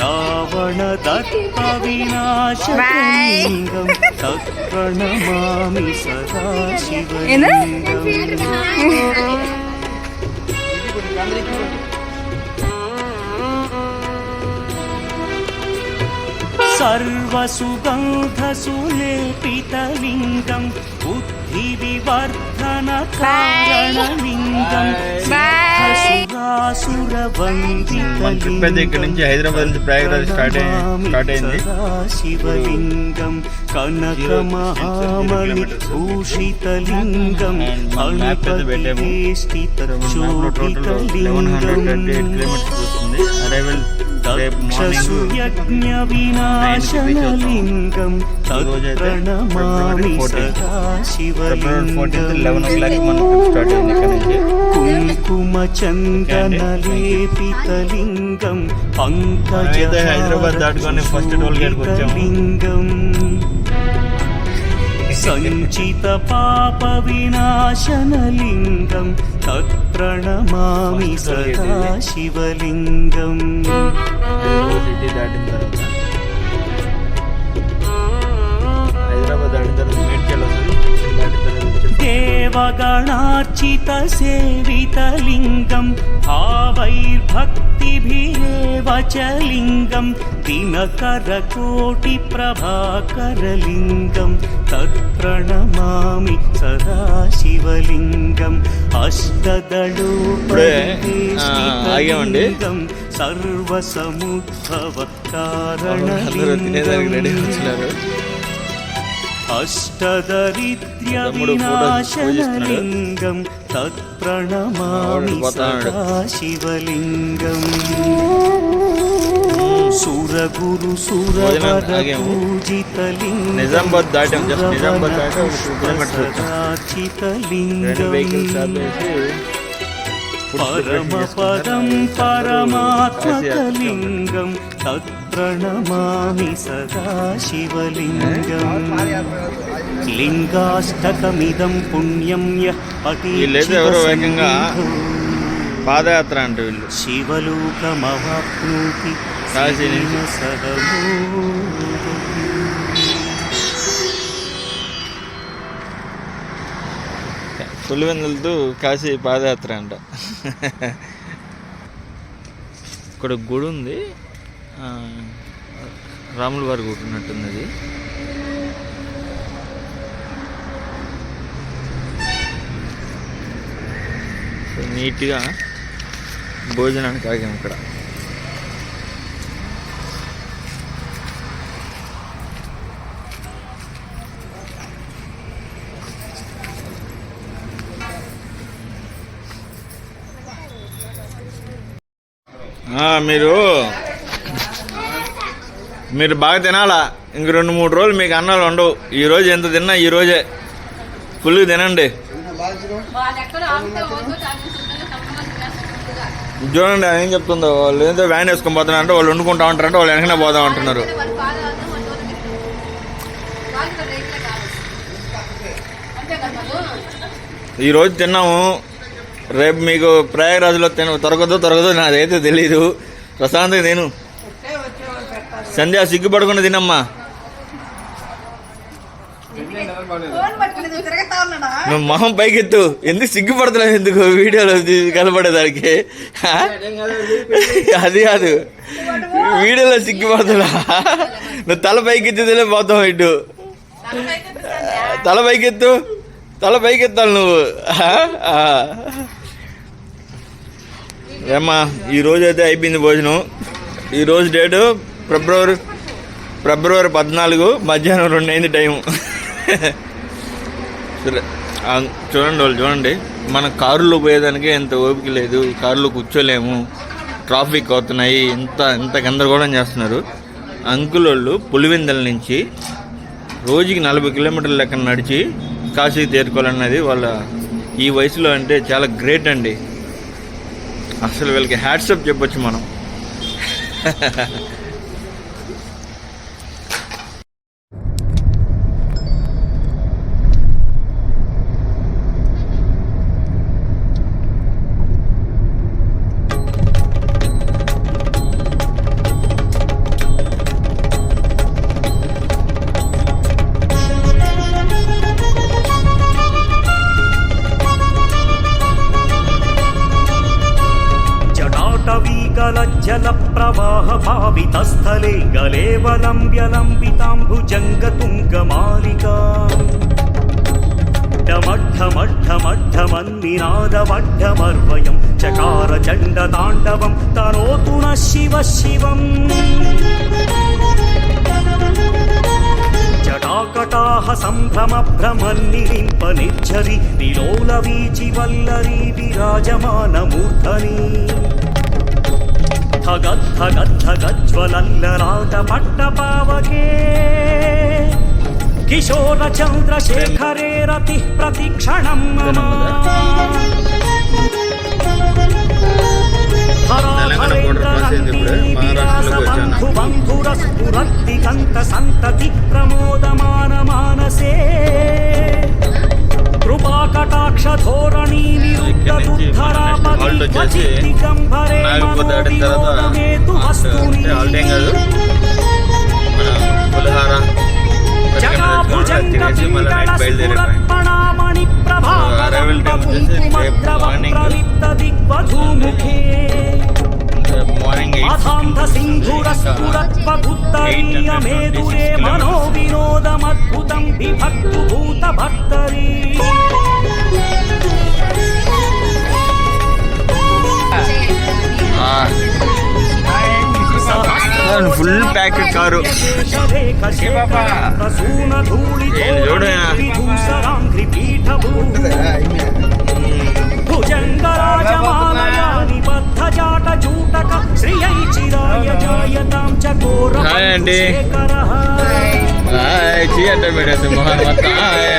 రావణ దత్త వినాశకలింగం తత్ప్రణమామి సదా ఏంది? శివలింగం सर्वसुगन्धसुलेपितलिङ्गं बुद्धिविवर्धनकारणलिङ्गं పెద్ద ఇక్కడ నుంచి హైదరాబాద్ నుంచి ప్రయాగరాజ్ స్టార్ట్ అయ్యి- స్టార్ట్ అయింది శివలింగం కనకమహామణి భూషితలింగం మ్యాప్ పెద్ద పెట్టాము స్థిత మ్యాప్లో total eleven hundred thirty eight kilometres వస్తుంది అరైవల్ దక్షసుయజ్ఞ వినాశనలింగం తత్ప్రణమామి సదా February fourteenth eleven o'clock శివలింగం మనకు స్టార్ట్ అయింది ఇక్కడ నుంచి కుంకుమ చందన లేపితలింగం పంకజ హైదరాబాద్ దాటుకొని gate కి వచ్చాము. లింగం సంచిత పాప వినాశనలింగం తత్ప్రణమామి సదా శివలింగం. హైదరాబాద్ సిటీ దాటిన తర్వాత హైదరాబాద్ దాటిన తర్వాత మేడ్చల్ వస్తుంది దాటిన తర్వాత వచ్చే దేవగణార్చిత సేవితలింగం భావైర్భక్తిభిరేవ చ లింగం దినకరకోటి ప్రభాకరలింగం తత్ప్రణమామి సదా శివలింగం ఇప్పుడే, ఆ, ఆగామండి. సర్వసముద్భవ కారణలింగం అష్టదరిద్ర్య తమ్ముడు ఫోటోస్ వినాశనలింగం తత్ప్రణమామి ఆవిడ పోతాడు. సదా శివలింగం సురగురు సురవర నిజామాబాద్ దాటాం జస్ట్ నిజామాబాద్ దాటి రెండు వెహికల్స్ ఆపేసి పరమ పదం పరమాత్మకలింగం తత్ప్రణమామి సదా శివలింగం లింగాష్టకమిదం పుణ్యం యః పఠి ఎవరో పాదయాత్ర అంటే వీళ్ళు. శివలోకమవాప్నోతి కాశీ నుంచి. పులివెందులతో కాశీ పాదయాత్ర అంట. ఇక్కడ గుడి ఉంది. ఆ, రాముల వారి గుడి ఉన్నట్టుంది అది నీట్గా భోజనానికి ఆగాం ఇక్కడ. మీరు మీరు బాగా తినాలా? ఇంక రెండు మూడు రోజులు మీకు అన్నాలు ఉండవు. ఈ రోజు ఎంత తిన్నా ఈ రోజే. ఫుల్ తినండి. చూడండి ఆయన ఏం చెప్తుందో. వాళ్ళు ఏదో వ్యాన్ వేసుకొని పోతున్నారంటే వాళ్ళు వండుకుంటా ఉంటారంటే వాళ్ళు వెనకనే పోదాం అంటున్నారు ఈ రోజు తిన్నాము. రేపు మీకు ప్రయాగరాజులో తిన తొరగదో తొరగదో నాదైతే తెలీదు. ప్రశాంతంగా నేను సంధ్య సిగ్గుపడకుండా తినమ్మా. నువ్వు మొహం పైకెత్తు. ఎందుకు సిగ్గుపడతలేవు ఎందుకు? వీడియోలో తీ- కనపడేదానికి అది కాదు. వీడియోలో సిగ్గుపడుతున్నా. నువ్వు తల పైకెత్తితేనే పోతావు ఇటు. తల పైకెత్తు. తల పైకెత్తాలి నువ్వు. ఏమ్మా ఈరోజు అయితే అయిపోయింది భోజనం. ఈరోజు డేటు ఫిబ్రవరి ఫిబ్రవరి పద్నాలుగు మధ్యాహ్నం రెండు అయింది టైము సరే చూడండి వాళ్ళు చూడండి. మన కారులో పోయేదానికి ఎంత ఓపిక లేదు కారులో కూర్చోలేము ట్రాఫిక్ అవుతున్నాయి ఇంత ఇంత గందరగోళం చేస్తున్నారు. అంకుల్ వాళ్ళు పులివెందల నుంచి రోజుకి నలభై కిలోమీటర్ల లెక్కన నడిచి కాశీకి చేరుకోవాలన్నది వాళ్ళ ఈ వయసులో అంటే చాలా గ్రేట్ అండి. అసలు వీళ్ళకి హ్యాట్సప్ చెప్పొచ్చు మనం. వివాహ సంభ్రమ భ్రమల్లిరింపనిచ్చరి విలోల వీచి వల్లరి విరాజమాన మూర్ధని ధగద్ధగద్ధగజ్వలల్లరాట పట్ట పావకే కిశోర చంద్రశేఖరే రతి ప్రతిక్షణం తెలంగాణ border cross అయింది ఇప్పుడే. మహారాష్ట్రలోకి వచ్చాను. సంతతి ప్రమోదమాన మానసే కృపాకటాక్ష ధోరణి వచ్చేసి తర్వాత అంటే ఏం కాదు మన పులిహార తినేసి మళ్ళీ నైట్ బయలుదేరిపోయాం వచ్చేసి రేపు దిగ్వధూముఖే మార్నింగ్ అథాంధ సింధుర స్ఫురత్వగుత్తరీయ మేధురే మనో వినోదమద్భుతం విభక్తు భూత భక్తరీ ఫుల్ ప్యాకెట్ కారు ఏం చూడు హాయ్ అండి. శేఖరః. హాయ్ చీ అంటారు మేడం మొహన్ మొత్తం హాయ్.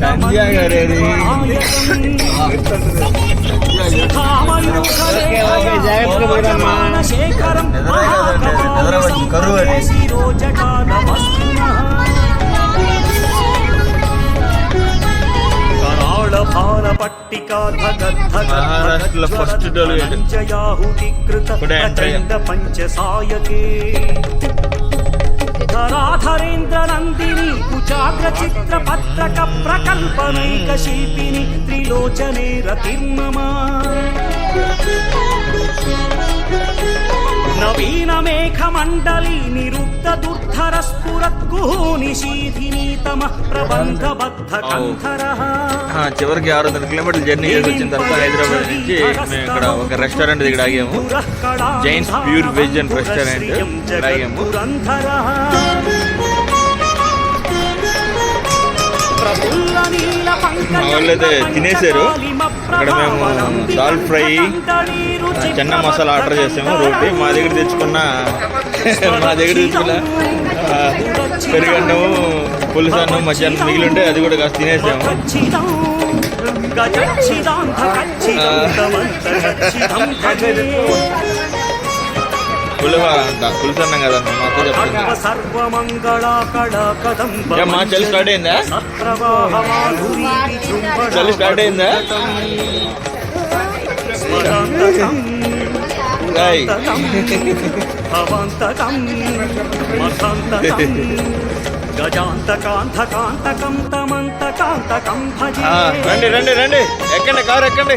సంధ్య గారేది. కరువు మహారాష్ట్రలో అయ్యాం. పంచసాయకే. ధరాధరేంద్ర నందిని కుచాగ్ర చిత్ర పత్రక ప్రకల్పనైక శిల్పిని త్రిలోచనే రతిర్మమా నవీన మేఘ మండలి నిరుద్ధ దుర్ధర కంధర చివరికి ఆరు వందల కిలోమీటర్ల జర్నీ చేసి వచ్చిన తర్వాత హైదరాబాద్ నుంచి మేము ఇక్కడ ఒక రెస్టారెంట్ దగ్గర ఆగాము. Jain's pure veg and restaurant ఆగాము. వాళ్ళైతే తినేశారు. ఇక్కడ మేము దాల్ ఫ్రై, చెన్న మసాలా ఆర్డర్ చేసాము రోటీ. మా దగ్గర తెచ్చుకున్న మా దగ్గర తెచ్చుకున్న పెరుగన్నము పులుసు అన్నం మధ్యాహ్నం మిగిలి ఉంటే అది కూడా కాస్త తినేసాము. మా చెప్తుంది చలి స్టార్ట్ అయిందా? చలి స్టార్ట్ అయిందా? రాయ్. భవంతకం మఖాంతకం గజాంతకాంతకాంతకం తమంతకాంతకం భజే. ఆ, రండి రండి రండి. ఎక్కండి కారు ఎక్కండి.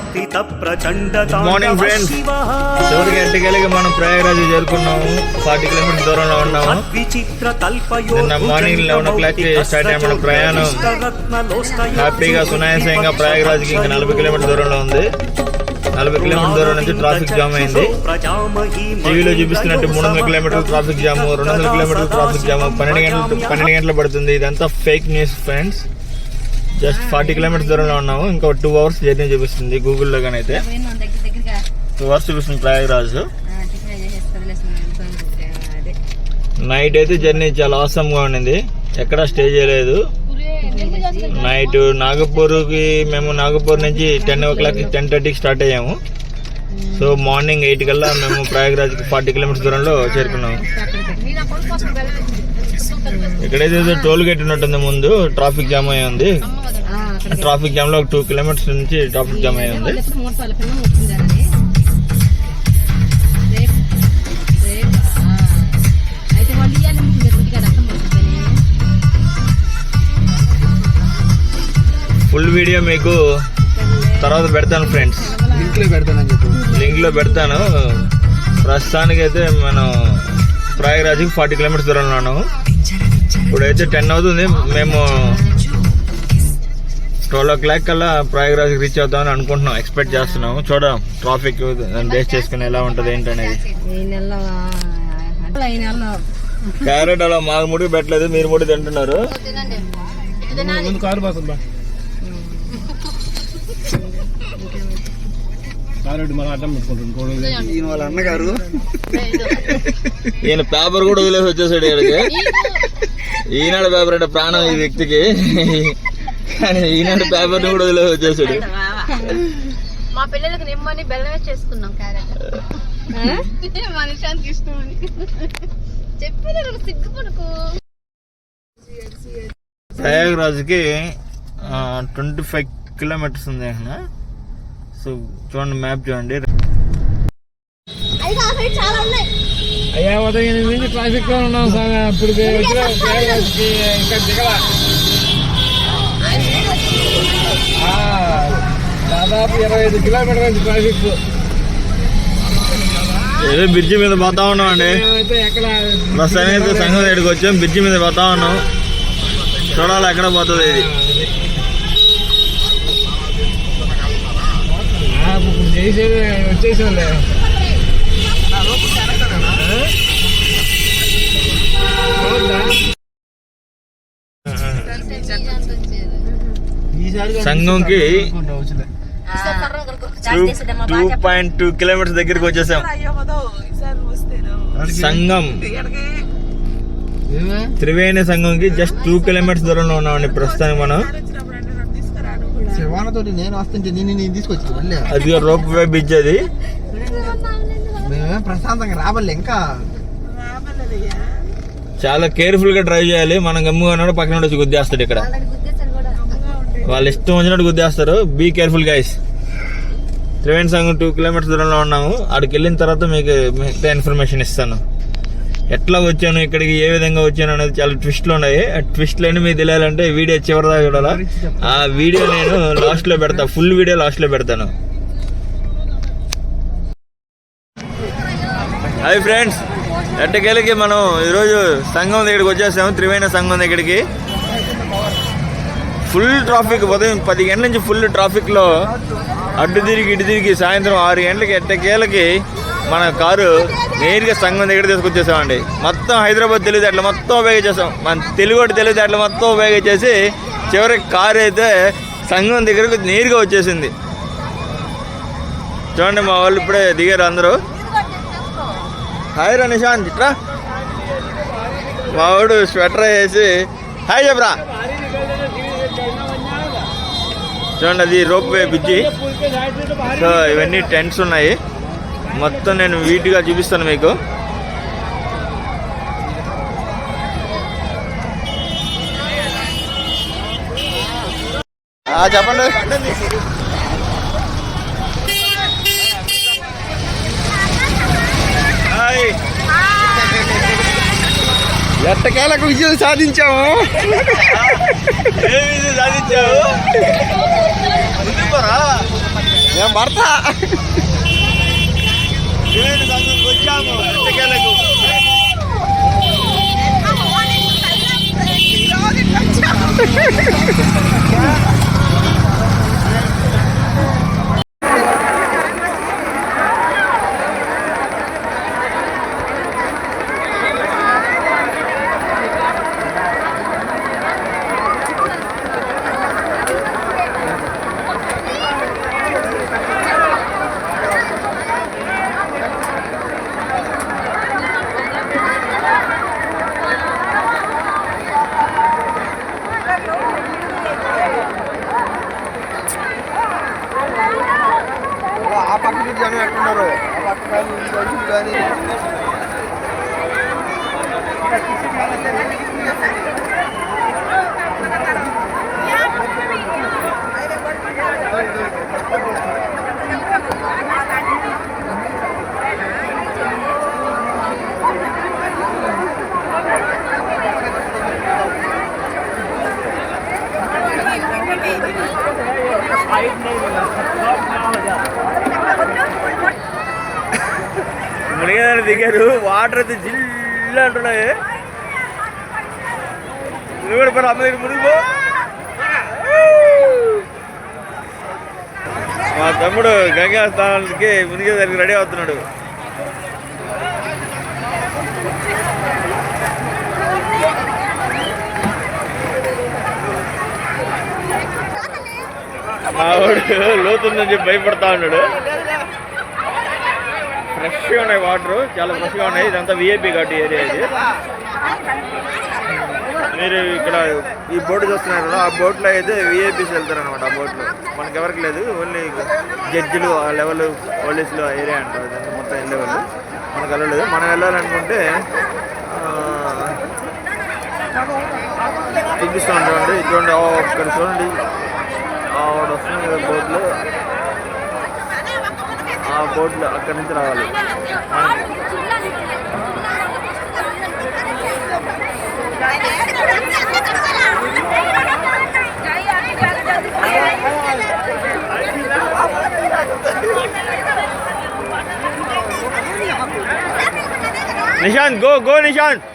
Morning, friends. చివరికి మనం ప్రయాగరాజ్ చేరుకున్నాము. ఫార్టీ కిలోమీటర్ దూరంలో ఉన్నాము. నిన్న మార్నింగ్ 11 o'clock కి start అయ్యాం మన ప్రయాణం. హ్యాపీగా సునాయాసంగా ప్రయాగరాజ్కి ఇంకా నలభై కిలోమీటర్ దూరంలో ఉంది. నలభై కిలోమీటర్ దూరం నుంచి ట్రాఫిక్ జామ్ అయింది. టీవీలో చూపిస్తున్నట్టు మూడు వందల కిలోమీటర్ల ట్రాఫిక్ జామ్ రెండు వందల కిలోమీటర్ల ట్రాఫిక్ జామ్ పన్నెండు గంటలు పన్నెండు గంటలు పడుతుంది. ఇదంతా fake news friends just forty kilometres దూరంలో ఉన్నాము. ఇంకా టూ అవర్స్ జర్నీ చూపిస్తుంది గూగుల్లో కానీ అయితే టూ అవర్స్ చూపిస్తుంది ప్రయాగరాజ్. నైట్ అయితే జర్నీ చాలా awesome గా ఉండింది. ఎక్కడా స్టే చేయలేదు. నైట్ నాగపూర్కి మేము నాగపూర్ నుంచి టెన్ ఓ క్లాక్ టెన్ థర్టీకి స్టార్ట్ అయ్యాము. సో మార్నింగ్ ఎయిట్ కల్లా మేము ప్రయాగరాజ్కి ఫార్టీ కిలోమీటర్స్ దూరంలో చేరుకున్నాము. ఇక్కడైతే ఏదో టోల్ గేట్ ఉన్నట్టుంది ముందు ట్రాఫిక్ జామ్ అయి ఉంది. ట్రాఫిక్ జామ్లో ఒక టూ కిలోమీటర్స్ నుంచి ట్రాఫిక్ జామ్ అయి ఉంది. ఫుల్ వీడియో మీకు తర్వాత పెడతాను ఫ్రెండ్స్. లింక్లో పెడతానని చెప్పు. లింక్లో పెడతాను. ప్రస్తుతానికి అయితే మనం ప్రయాగరాజ్కి ఫార్టీ కిలోమీటర్స్ దూరంలో ఉన్నాము. ఇప్పుడైతే టెన్ అవుతుంది. మేము ట్వెల్వ్ ఓ క్లాక్ కల్లా ప్రయాగరాజ్కి రీచ్ అవుతామని అనుకుంటున్నాం. ఎక్స్పెక్ట్ చేస్తున్నాము. చూద్దాం ట్రాఫిక్ దాన్ని బేస్ చేసుకుని ఎలా ఉంటుంది ఏంటనేది. క్యారెట్ అలా మాకు ముడికి పెట్టలేదు మీరు ముడి తింటున్నారు. ఈయన పేపర్ కూడా వదిలేసి వచ్చేసాడు ఇక్కడికి ఈనాడు పేపర్ అంటే ప్రాణం ఈ వ్యక్తికి. కానీ ఈనాడు పేపర్ కూడా వదిలేసి వచ్చేసాడు. మా పిల్లలకు నిమ్మని బెల్లం వేసి చేసుకున్నాం క్యారెట్ మనిషానికి ఇష్టం చెప్పేది సిగ్గుపడుకు. ప్రయాగరాజ్కి ట్వంటీ ఫైవ్ కిలోమీటర్స్ ఉంది అక్కడ. సో చూడండి మ్యాప్ చూడండి. చాలా ఉన్నాయి. అయ్యా ఉదయం ఎనిమిది నుంచి ట్రాఫిక్లో ఉన్నాం వచ్చిన ప్రయాగరాజ్కి ఇంకా దిగల. దాదాపు ఇరవై ఐదు కిలోమీటర్ల నుంచి ట్రాఫిక్. ఏదో బ్రిడ్జి మీద పోతా ఉన్నాం అండి. ప్రస్తుతానికి అయితే సంఘం దగ్గరికి వచ్చాం బ్రిడ్జి మీద పోతా ఉన్నాం. చూడాలి ఎక్కడ పోతుంది ఇది. ఆ, సంఘంకి టూ పాయింట్ టూ కిలోమీటర్స్ దగ్గరికి వచ్చేసాం. సంఘం. త్రివేణి సంఘంకి జస్ట్ టూ కిలోమీటర్స్ దూరంలో ఉన్నామండి ప్రస్తుతానికి మనం. నేను వస్తుంటే నిన్ను నేను తీసుకొచ్చి అది రోప్ వే బ్రిడ్జ్ అది. ప్రశాంతంగా రాబల్లే ఇంకా. చాలా కేర్ఫుల్గా డ్రైవ్ చేయాలి. మనం గమ్ముగా ఉన్నాడు పక్కన వచ్చి గుద్దేస్తాడు ఇక్కడ. వాళ్ళు ఇష్టం వచ్చినట్టు గుద్దేస్తారు. Be careful guys Triveni Sangam two kilometres దూరంలో ఉన్నాము. అక్కడికి వెళ్ళిన తర్వాత మీకు మిగతా ఇన్ఫర్మేషన్ ఇస్తాను. ఎట్లా వచ్చాను ఇక్కడికి ఏ విధంగా వచ్చాను అనేది చాలా ట్విస్ట్లు ఉన్నాయి. ఆ ట్విస్ట్లు అని మీకు తెలియాలంటే వీడియో చివరిదా చూడాలా? ఆ వీడియో నేను లాస్ట్లో పెడతా. ఫుల్ వీడియో లాస్ట్లో పెడతాను. హాయ్ ఫ్రెండ్స్ ఎట్టకేలకి మనం ఈరోజు సంఘం దగ్గరికి వచ్చేసాము త్రివేణి సంఘం దగ్గరికి. ఫుల్ ట్రాఫిక్ ఉదయం పది గంటల నుంచి ఫుల్ ట్రాఫిక్లో అడ్డు తిరిగి ఇటు తిరిగి సాయంత్రం ఆరు గంటలకి ఎట్టకేలకి మన కారు నేరుగా సంఘం దగ్గర తీసుకొచ్చేసామండి. మొత్తం హైదరాబాద్ తెలివితేటలు మొత్తం ఉపయోగించేసాం మన తెలుగు తెలివితేటలు మొత్తం ఉపయోగించేసి చివరికి కారు అయితే సంఘం దగ్గరకు నేరుగా వచ్చేసింది. చూడండి మా వాళ్ళు ఇప్పుడే దిగారు అందరూ. హాయ్ రా నిశాంత్ ఇట్రా మావాడు స్వెటర్ వేసి. హాయ్ చెప్పరా చూడండి అది రోప్ వే బ్రిడ్జి. సో ఇవన్నీ టెంట్స్ ఉన్నాయి. మొత్తం నేను వీటిగా చూపిస్తాను మీకు. చెప్పండి హాయ్ ఎట్టకేలకు విజయం సాధించాము సాధించావు. నేను సంఘంకి వచ్చాము ఎట్టకేలకు? తాగారు వాటర్ అయితే జిల్ అంటున్నాయి. నువ్వు కూడా పని అమ్మ దగ్గర మునిగిపో మా తమ్ముడు గంగా స్నానానికి మునిగేదానికి రెడీ అవుతున్నాడు. మా వాడు లోతుందని చెప్పి భయపడతా ఉన్నాడు. ఫ్రెష్గా ఉన్నాయి వాటర్. చాలా ఫ్రెష్గా ఉన్నాయి. ఇదంతా విఐపి ఘాట్ ఏరియా ఇది. మీరు ఇక్కడ ఈ బోట్ చూస్తున్నారు కదా ఆ బోట్లో అయితే విఐపీస్ వెళ్తారు అనమాట ఆ బోట్లో. మనకి ఎవరికి లేదు ఓన్లీ జడ్జిలు ఆ లెవెల్ పోలీసులు ఆ ఏరియా అంటారు మొత్తం వెళ్ళేవాళ్ళు మనకు వెళ్ళలేదు మనం వెళ్ళాలనుకుంటే ఆ, చూపిస్తూ ఉంటామండి ఇటువంటి ఆ ఇక్కడ చూడండి. ఆవిడ వస్తుంది కదా బోట్లు. ఆ బోట్లు అక్కడి నుంచి రావాలి. Nishant go go Nishant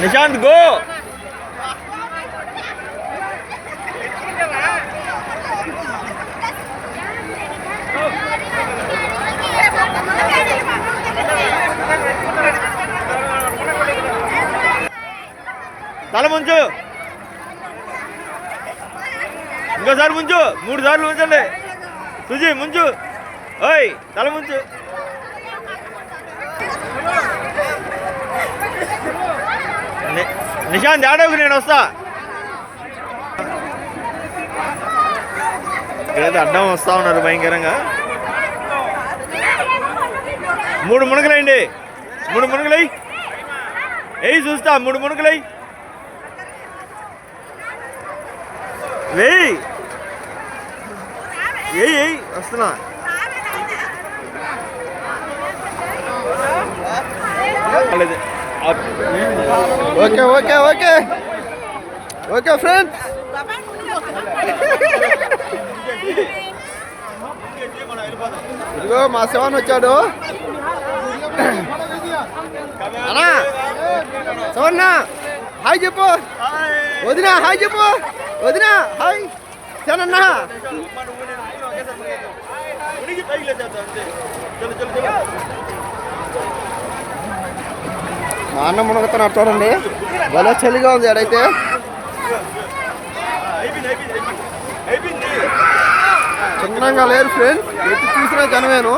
Nishant go తల ముంచు ఇంకోసారి ముంచు మూడు సార్లు ఉంచండి. సుజీ ముంచు. ఓయ్ తల ముంచు. నిశాంత్ ఆడవుకు నేను వస్తా. ఇక్కడైతే అడ్డం వస్తా ఉన్నారు భయంకరంగా. మూడు మునగలండి మూడు మునకలై ఏయ్ చూస్తా మూడు మునకలై వేయ్ ఏయ్ ఏయ్ వస్తున్నా. Okay okay okay. Okay friends. ఇదిగో మా శివన్ వచ్చాడు. అన్నా శివన్న హాయ్ చెప్పు. వదినా హాయ్ చెప్పు. వదినా హాయ్. శనన్న మా అన్న మునగుతున్నాడు చూడండి భలే చలిగా ఉంది ఆడైతే. అయిపోయింది చిన్నంగా లేరు ఫ్రెండ్స్ ఎటు చూసినా జనమేను.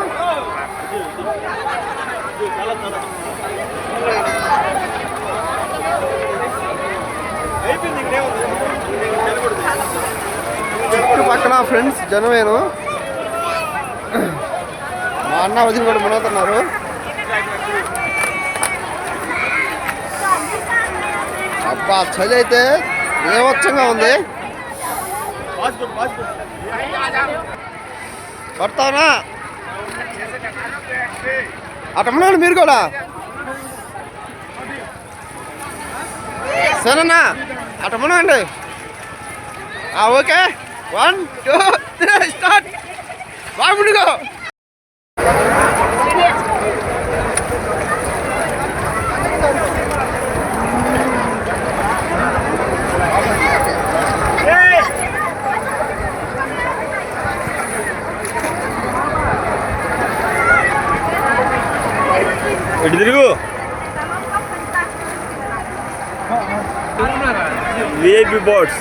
చుట్టుపక్కల ఫ్రెండ్స్ జనమేను. అన్న వదిలి కూడా మునగుతున్నారు అబ్బా చలి అయితే ఏవచ్చంగా ఉంది. పడతానా? పాస్పోర్ట్ మీరు కూడా? సరేనా? అటు మునగండి okay. One two three start. బాగుండుకో మునుగో ఇటు తిరుగు విఐపి బోట్స్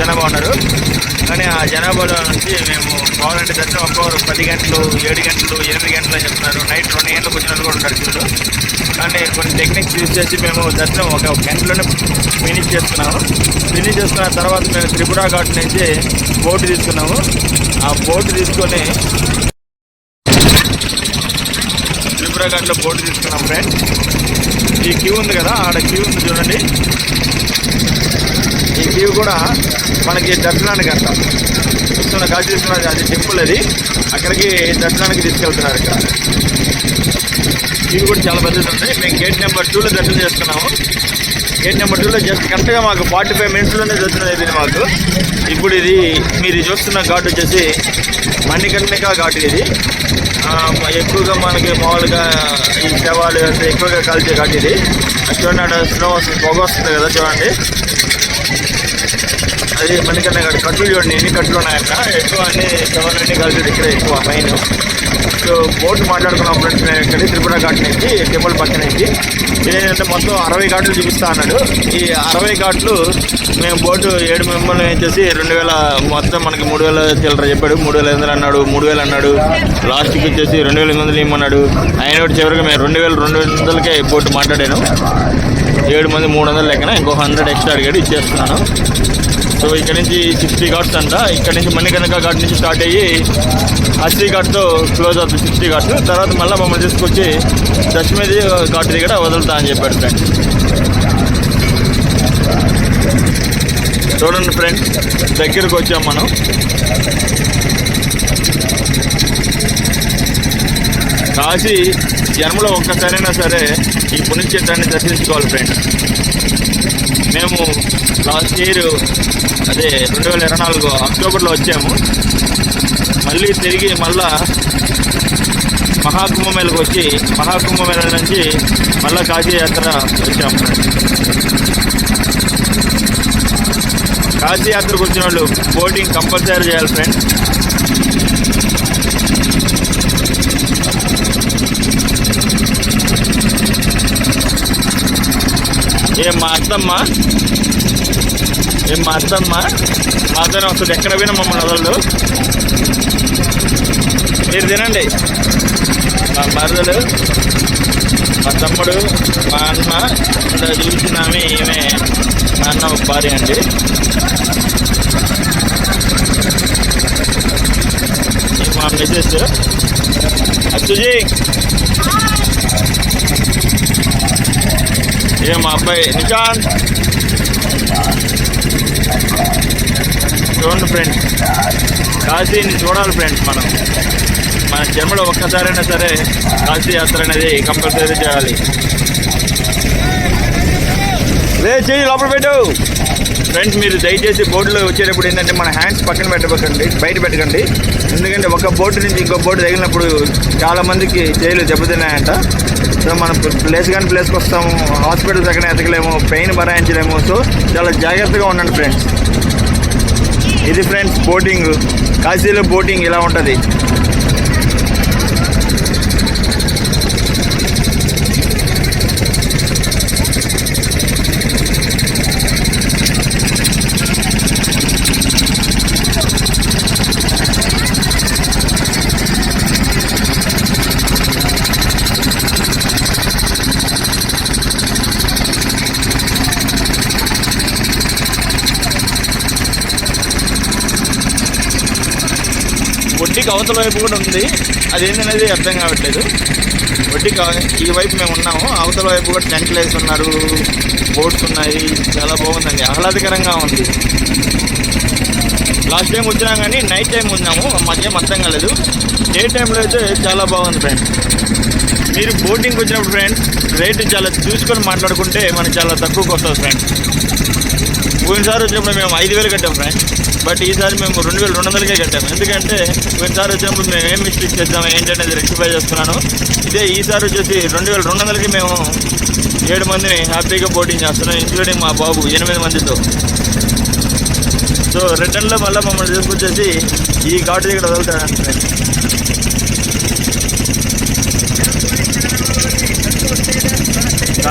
జనాభా ఉన్నారు. కానీ ఆ జనాభాలో నుంచి మేము కావాలంటే దర్శనం ఒక్కొక్కరు పది గంటలు ఏడు గంటలు ఎనిమిది గంటలు అని చెప్తున్నారు. నైట్ రెండు గంటలకు వచ్చినట్టు కూడా ఉంటారు కానీ కొన్ని టెక్నిక్స్ యూజ్ చేసి మేము దర్శనం ఒక గంటలోనే ఫినిష్ చేస్తున్నాము. ఫినిష్ చేసుకున్న తర్వాత మేము త్రిపుర ఘాట్ నుంచి బోటు తీసుకున్నాము. ఆ బోటు తీసుకొని త్రిపుర ఘాట్లో బోటు తీసుకున్నాం ఫ్రెండ్ ఈ క్యూ ఉంది కదా ఆడ క్యూ ఉంది చూడండి. ఇవి కూడా మనకి దర్శనానికి అంట. చూస్తున్న కాశీ తీసుకున్నది అది టెంపుల్ అది. అక్కడికి దర్శనానికి తీసుకెళ్తున్నారు ఇక్కడ. ఇవి కూడా చాలా పెద్దది ఉంది. మేము గేట్ నెంబర్ టూలో దర్శనం చేస్తున్నాము గేట్ నెంబర్ టూలో జస్ట్ కరెక్ట్గా మాకు ఫార్టీ ఫైవ్ మినిట్స్లోనే దర్శనం అయిపోయింది మాకు. ఇప్పుడు ఇది మీరు చూస్తున్న ఘాట్ వచ్చేసి మణికర్ణిక ఘాట్ ఇది. ఎక్కువగా మనకి మామూలుగా ఈ శవాలు అంటే ఎక్కువగా కాల్చే ఘాట్ ఇది. చూడండి అక్కడ స్నో వస్తుంది పొగ వస్తుంది కదా చూడండి. అది మణికర్ణ ఘాట్ కట్లు చూడండి ఎన్ని కట్లు ఉన్నాయన్న ఎక్కువ అన్ని శవాలన్నీ కలిసి ఇక్కడ ఎక్కువ మెయిన్ సో బోట్ మాట్లాడుకున్నాం ఫ్రెండ్స్ నేను ఇక్కడ త్రిపుర ఘాట్ నుంచి టెంపుల్ పక్క నుంచి ఇదేంటంటే మొత్తం అరవై ఘాట్లు చూపిస్తా అన్నాడు. ఈ అరవై ఘాట్లు మేము బోటు ఏడు మెంబర్లు వచ్చేసి రెండు వేల మొత్తం మనకి మూడు వేల చిల్లర చెప్పాడు మూడు వేల ఎనిమిది వందలు అన్నాడు మూడు వేలు అన్నాడు లాస్ట్కి వచ్చేసి రెండు వేల ఎనిమిది వందలు ఇమ్మన్నాడు. ఆయన చివరికి మేము రెండు వేల రెండు వందలకే బోటు మాట్లాడాను. ఏడు మంది మూడు వందలు లెక్కన ఇంకో హండ్రెడ్ ఎక్స్ట్రా అడిగాడు ఇచ్చేస్తున్నాను. సో ఇక్కడ నుంచి సిక్స్టీ ఘాట్స్ అంట. ఇక్కడ నుంచి మణికనక ఘాట్ నుంచి స్టార్ట్ అయ్యి అస్సీ ఘాట్తో క్లోజ్ అవుతుంది సిక్స్టీ ఘాట్స్. తర్వాత మళ్ళీ మమ్మల్ని తీసుకొచ్చి దశమేది ఘాట్ దగ్గర వదులుతా అని చెప్పాడు ఫ్రెండ్స్ చూడండి ఫ్రెండ్స్ దగ్గరకు వచ్చాం మనం. కాశీ జన్మలో ఒక్కసారైనా సరే ఈ పుణ్యక్షేత్రాన్ని దర్శించుకోవాలి ఫ్రెండ్. మేము లాస్ట్ ఇయర్ అదే రెండు వేల ఇరవై నాలుగు అక్టోబర్లో వచ్చాము. మళ్ళీ తిరిగి మళ్ళా మహాకుంభమేళకు వచ్చి మహాకుంభమేళ నుంచి మళ్ళా కాశీ యాత్ర వచ్చాము కాశీ యాత్రకు వచ్చిన వాళ్ళు బోటింగ్ కంపల్సరీ చేయాలి ఫ్రెండ్. ఏం మా అత్తమ్మ ఏం మా అత్తమ్మ మాతోనే వస్తుంది. ఎక్కడ పోయినా మమ్మల్ని వదలదు. మీరు తినండి. మా మరదలు మా తమ్ముడు మా అన్న ఇంత చూసినామే ఈమె మా అన్న భార్య అండి. మా మిసెస్ అచ్చుజీ ఏ మా అబ్బాయి నిశాంత్ చూడండి ఫ్రెండ్స్ కాశీని చూడాలి ఫ్రెండ్స్ మనం. మన జన్మలో ఒక్కసారైనా సరే కాశీ యాత్ర అనేది కంపల్సరీ చేయాలి. లే చెయ్యి లోపల పెట్టు. ఫ్రెండ్స్ మీరు దయచేసి బోర్డులో వచ్చేటప్పుడు ఏంటంటే మన హ్యాండ్స్ పక్కన పెట్టకండి బయట పెట్టకండి. ఎందుకంటే ఒక బోటు నుంచి ఇంకో బోటు తగిలినప్పుడు చాలా మందికి చేతులు దెబ్బతిన్నాయంట సో మనం ప్లేస్ కానీ ప్లేస్కి వస్తాము. హాస్పిటల్స్ ఎక్కడ ఎతకలేము పెయిన్ భరాయించలేము సో చాలా జాగ్రత్తగా ఉండండి ఫ్రెండ్స్. ఇది ఫ్రెండ్స్ బోటింగ్. కాశీలో బోటింగ్ ఇలా ఉంటుంది. ఒడ్డీకి అవతల వైపు కూడా ఉంది. అదేంటనేది అర్థం కావట్లేదు. ఒడ్డీకి ఈ వైపు మేము ఉన్నాము. అవతల వైపు కూడా టెంట్లు వేసి ఉన్నారు బోట్స్ ఉన్నాయి. చాలా బాగుందండి. ఆహ్లాదకరంగా ఉంది. లాస్ట్ టైం వచ్చినా కానీ నైట్ టైం ఉన్నాము. మాకేం అర్థం కాలేదు. డే టైంలో అయితే చాలా బాగుంది ఫ్రెండ్స్. మీరు బోటింగ్కి వచ్చినప్పుడు ఫ్రెండ్స్ రేటు చాలా చూసుకొని మాట్లాడుకుంటే మనకి చాలా తక్కువకి వస్తుంది ఫ్రెండ్స్. పోయినసారి వచ్చినప్పుడు మేము ఐదు వేలు కట్టాం ఫ్రెండ్. బట్ ఈసారి మేము రెండు వేలు రెండు వందలకే కట్టాము ఎందుకంటే పోయినసారి వచ్చినప్పుడు మేము ఏం మిస్టేక్ చేద్దాం ఏంటనేది రెక్టిఫై చేస్తున్నాను. ఇదే ఈసారి వచ్చేసి రెండు వేల రెండు వందలకి మేము ఏడు మందిని హ్యాపీగా బోటింగ్ చేస్తున్నాం ఇంక్లూడింగ్ మా బాబు ఎనిమిది మందితో. సో రిటర్న్లో మళ్ళీ మమ్మల్ని తీసుకొచ్చేసి ఈ ఘాటు దగ్గర వదులుతాడు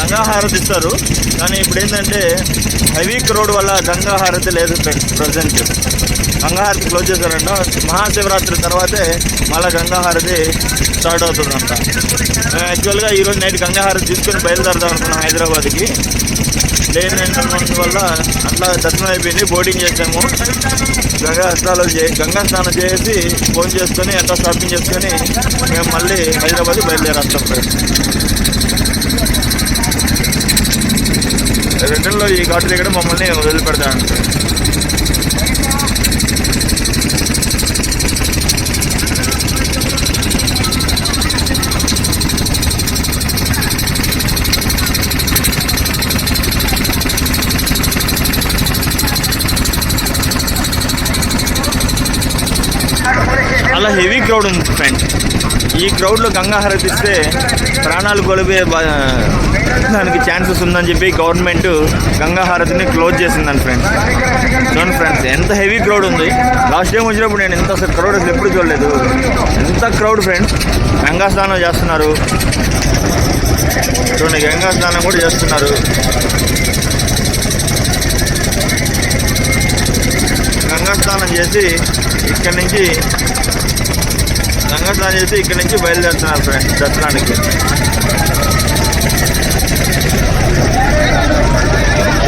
గంగా హారతి ఇస్తారు. కానీ ఇప్పుడు ఏంటంటే హెవీ క్రౌడ్ వల్ల గంగా హారతి లేదు ప్రజెంట్. గంగా హారతి క్లోజ్ చేశారంట. మహాశివరాత్రి తర్వాతే మళ్ళీ గంగా హారతి స్టార్ట్ అవుతుందంట. మేము యాక్చువల్గా ఈరోజు నైట్ గంగా హారతి తీసుకొని బయలుదేరదాం అనుకున్నాం హైదరాబాద్కి లేని వల్ల అట్లా దర్శనం అయిపోయింది. బోటింగ్ చేసాము. గంగా స్నానం చే గంగా స్నానం చేసి ఫోన్ చేసుకొని ఎంత షాపింగ్ చేసుకొని మేము మళ్ళీ హైదరాబాద్ బయలుదేరేస్తాం. ఫ్రెండ్స్ రిటర్న్లో ఈ ఘాటు దగ్గర మమ్మల్ని వదిలిపెడతాను చాలా హెవీ క్రౌడ్ ఉంది ఫ్రెండ్స్ ఈ క్రౌడ్లో గంగా హారతి ఇస్తే ప్రాణాలు కొలిపే దానికి ఛాన్సెస్ ఉందని చెప్పి గవర్నమెంట్ గంగా హారతిని క్లోజ్ చేసిందని ఫ్రెండ్స్ చూడండి ఫ్రెండ్స్ ఎంత హెవీ క్రౌడ్ ఉంది. లాస్ట్ టైం వచ్చినప్పుడు నేను ఎంత అసలు క్రౌడ్ అసలు ఎప్పుడు చూడలేదు. ఎంత క్రౌడ్ ఫ్రెండ్స్ గంగా స్నానం చేస్తున్నారు. చూడండి గంగా స్నానం కూడా చేస్తున్నారు. గంగా స్నానం చేసి ఇక్కడి నుంచి గంగా స్నానం చేసి ఇక్కడి నుంచి బయలుదేరుతున్నారు ఫ్రెండ్స్ దర్శనానికి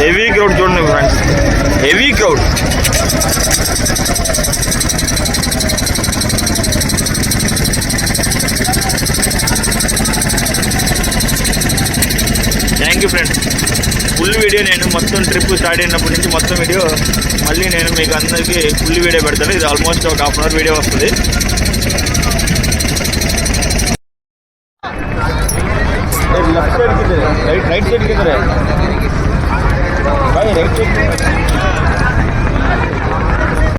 హెవీ క్రౌడ్ చూడండి friends heavy crowd thank you friends full video నేను మొత్తం ట్రిప్ స్టార్ట్ అయినప్పటి నుంచి మొత్తం వీడియో మళ్ళీ నేను మీకు అందరికీ ఫుల్ వీడియో పెడతాను. ఇది ఆల్మోస్ట్ ఒక హాఫ్ అన్ అవర్ వీడియో వస్తుంది.